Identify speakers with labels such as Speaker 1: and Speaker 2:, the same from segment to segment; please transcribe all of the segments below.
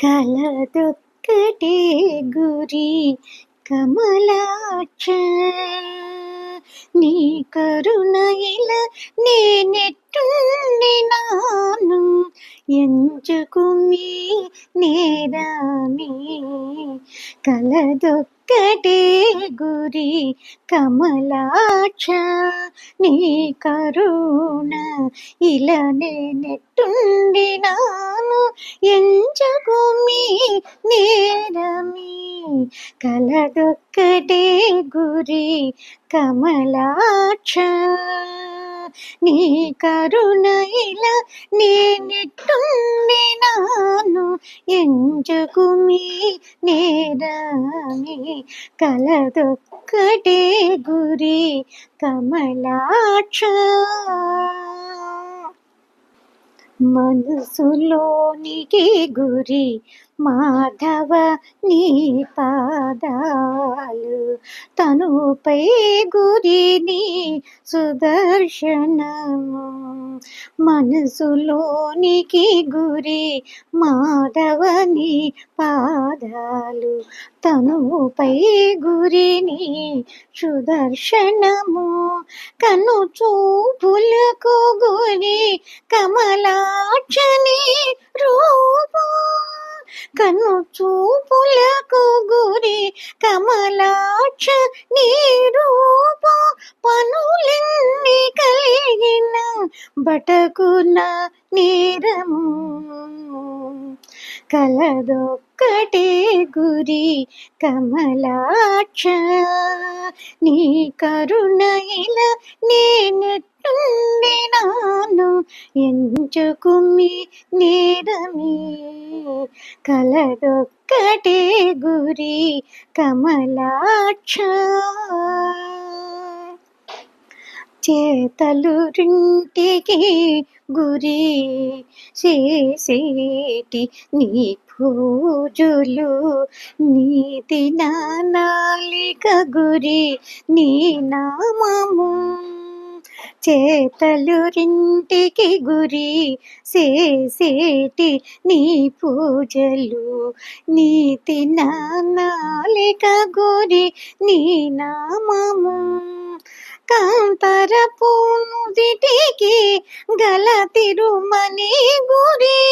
Speaker 1: కలదొక్కటే గురి కమలాక్ష. నీ కరుణ ఇలా నేనెట్టుండి నాను ఎంచుకుమి నేరాని కలదొక్కటే గురి కమలాక్ష నీ కరుణ ఇలా నేనెట్టుండి నాను ఎంచుకుమి నేరమి. కలదొక్కటే గురి కమలాక్ష. నీ కరుణైల ఇలా నేనెట్టుండి నాను ఎంచుకుమి నేరమి. కలదొక్కటే గురి కమలాక్ష. మనసులోనికి గురి మాధవ నీ పాదాలు తనుపై గురి నీ సుదర్శనము. మనసులోనికి గురి మాధవ నీ పాదాలు తనుపై గురిని సుదర్శనము. కను చూపులకు గురి కమలాక్షని రూపం. కను చూపులకు గురి కమలాక్ష నీ రూప పనులెన్ని కలిగిన బటకున నేరము కలదొక్కటే గురి కమలాక్ష నీ కరుణ ఇలా నుండి నాను ఎంచుకుమి నేరమి కలదొక్కటే గురి కమలాక్ష. చేతలు రింటికి గురి చేసేటి నీ పూజులు నీతి నాలిక గురి నీ నామము. చేతలు రింటికి గురి సేసేటి నీ పూజలు నీతి నాలిక గురి నీ నామము. కాంతర పూనుదిటికి గల తిరుమణి గురి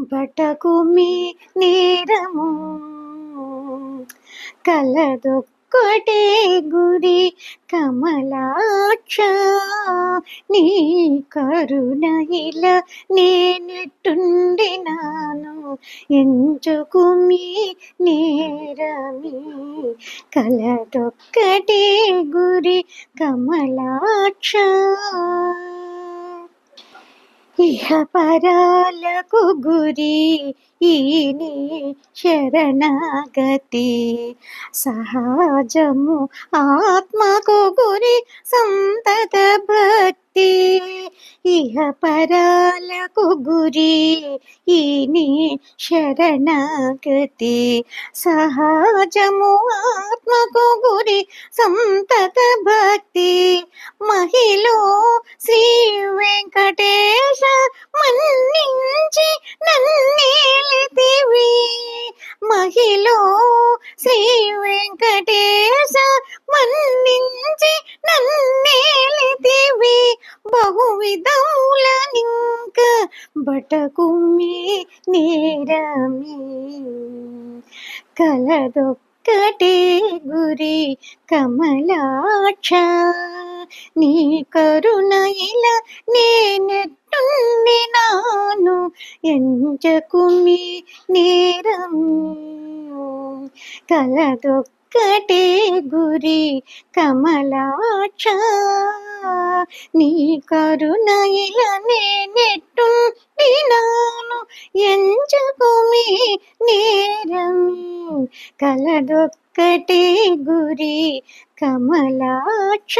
Speaker 1: బటకు మీ నేరము. కలదొక్కటే గురి కమలాక్ష. నీ కరుణ ఇలా నేనెట్టుండినాను. ఎంచుకు మీ నేరమి. కలదొక్కటే గురి కమలాక్ష. ఇహపరాలకు గురి ఈని శరణాగతి. సహజము ఆత్మకు గురి సంతత భక్తి. ఇహపరాలకు గురి ఈని శరణాగతి. సహజము ఆత్మకు గురి సంతత భక్తి. మహిళ మహిళ శ్రీ వెంకటేశ మన్నించి నన్నేలితివి బహువిధముల నింక బటకుమి నేరమి. కలదొక్కటే గురి కమలాక్ష. నీ కరుణ ఇలా నేనెట్టుండి నాను ఎంచకుమి నేరం కలదొక్కటే గురి కమలాక్ష. నీ కరుణ ఇలా నేనెట్టు నాను ఎంచకుమి నేరం కలదొక్కటే గురి కమలాక్ష.